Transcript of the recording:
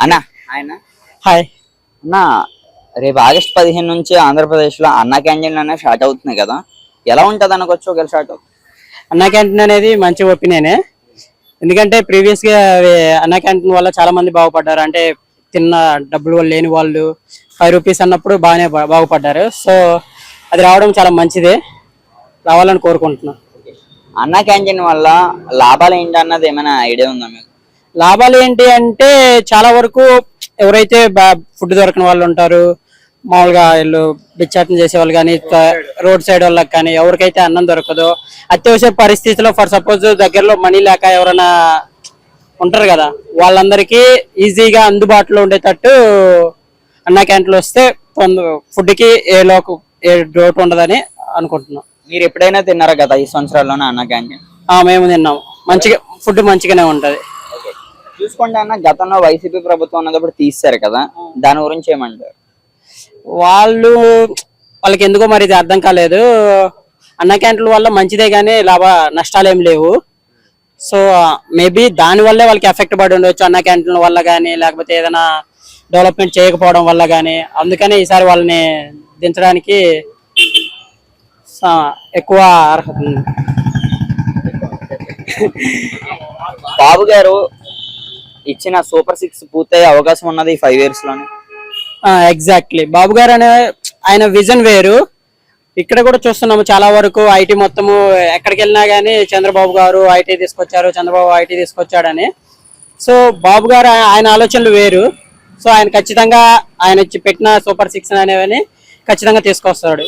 అన్న. హాయ్. అన్న రేపు ఆగస్ట్ పదిహేను నుంచి ఆంధ్రప్రదేశ్లో అన్న క్యాంటీన్లు అనేవి స్టార్ట్ అవుతున్నాయి కదా? ఎలా ఉంటది అనుకోవచ్చు ఒకవేళ స్టార్ట్ అన్నా క్యాంటీన్ అనేది మంచి ఒపీనియనే. ఎందుకంటే ప్రీవియస్గా అన్నా క్యాంటీన్ వల్ల చాలా మంది బాగుపడ్డారు. అంటే తిన్న డబ్బులు లేని వాళ్ళు ఫైవ్ రూపీస్ అన్నప్పుడు బాగానే బాగుపడ్డారు. సో అది రావడం చాలా మంచిదే. రావాలని కోరుకుంటున్నాను. అన్న క్యాంటీన్ వల్ల లాభాలు ఏంటి అన్నది ఏమైనా ఐడియా ఉందా మీకు? లాభాలు ఏంటి అంటే చాలా వరకు ఎవరైతే ఫుడ్ దొరకని వాళ్ళు ఉంటారు మామూలుగా వీళ్ళు బిచ్చాటం చేసే వాళ్ళు కానీ రోడ్ సైడ్ వాళ్ళకి కానీ ఎవరికైతే అన్నం దొరకదో అత్యవసర పరిస్థితిలో ఫర్ సపోజ్ దగ్గరలో మనీ లేక ఎవరైనా ఉంటారు కదా వాళ్ళందరికీ ఈజీగా అందుబాటులో ఉండేటట్టు అన్న క్యాంటీన్లు వస్తే ఫుడ్కి ఏ లోకు ఏ డోట్ ఉండదని అనుకుంటున్నాం. మీరు ఎప్పుడైనా తిన్నారా గత ఐదు సంవత్సరాల్లోనే అన్న క్యాంటీన్? మేము తిన్నాం. మంచిగా ఫుడ్ మంచిగానే ఉంటది. చూసుకోండి అన్న గతంలో వైసీపీ ప్రభుత్వం ఉన్నప్పుడు తీస్తారు కదా దాని గురించి ఏమంటారు? వాళ్ళు వాళ్ళకి ఎందుకో మరి ఇది అర్థం కాలేదు. అన్న క్యాంటీన్ల వల్ల మంచిదే కానీ లాభ నష్టాలు ఏం లేవు. సో మేబీ దాని వల్లే వాళ్ళకి ఎఫెక్ట్ పడి ఉండొచ్చు అన్న క్యాంటీన్ల వల్ల కానీ లేకపోతే ఏదైనా డెవలప్మెంట్ చేయకపోవడం వల్ల కానీ అందుకనే ఈసారి వాళ్ళని దించడానికి ఎక్కువ అర్హత ఉంది. బాబు గారు ఇచ్చిన సూపర్ సిక్స్ పూర్తయ్యే అవకాశం ఉన్నది ఈ ఫైవ్ ఇయర్స్లోనే. ఎగ్జాక్ట్లీ బాబు గారు అనే ఆయన విజన్ వేరు. ఇక్కడ కూడా చూస్తున్నాము చాలా వరకు ఐటీ మొత్తము ఎక్కడికి వెళ్ళినా కానీ చంద్రబాబు గారు ఐటీ తీసుకొచ్చారు చంద్రబాబు ఐటీ తీసుకొచ్చాడని. సో బాబు గారు ఆయన ఆలోచనలు వేరు. సో ఆయన ఖచ్చితంగా ఆయన పెట్టిన సూపర్ సిక్స్ అనేవని ఖచ్చితంగా తీసుకొస్తాడు.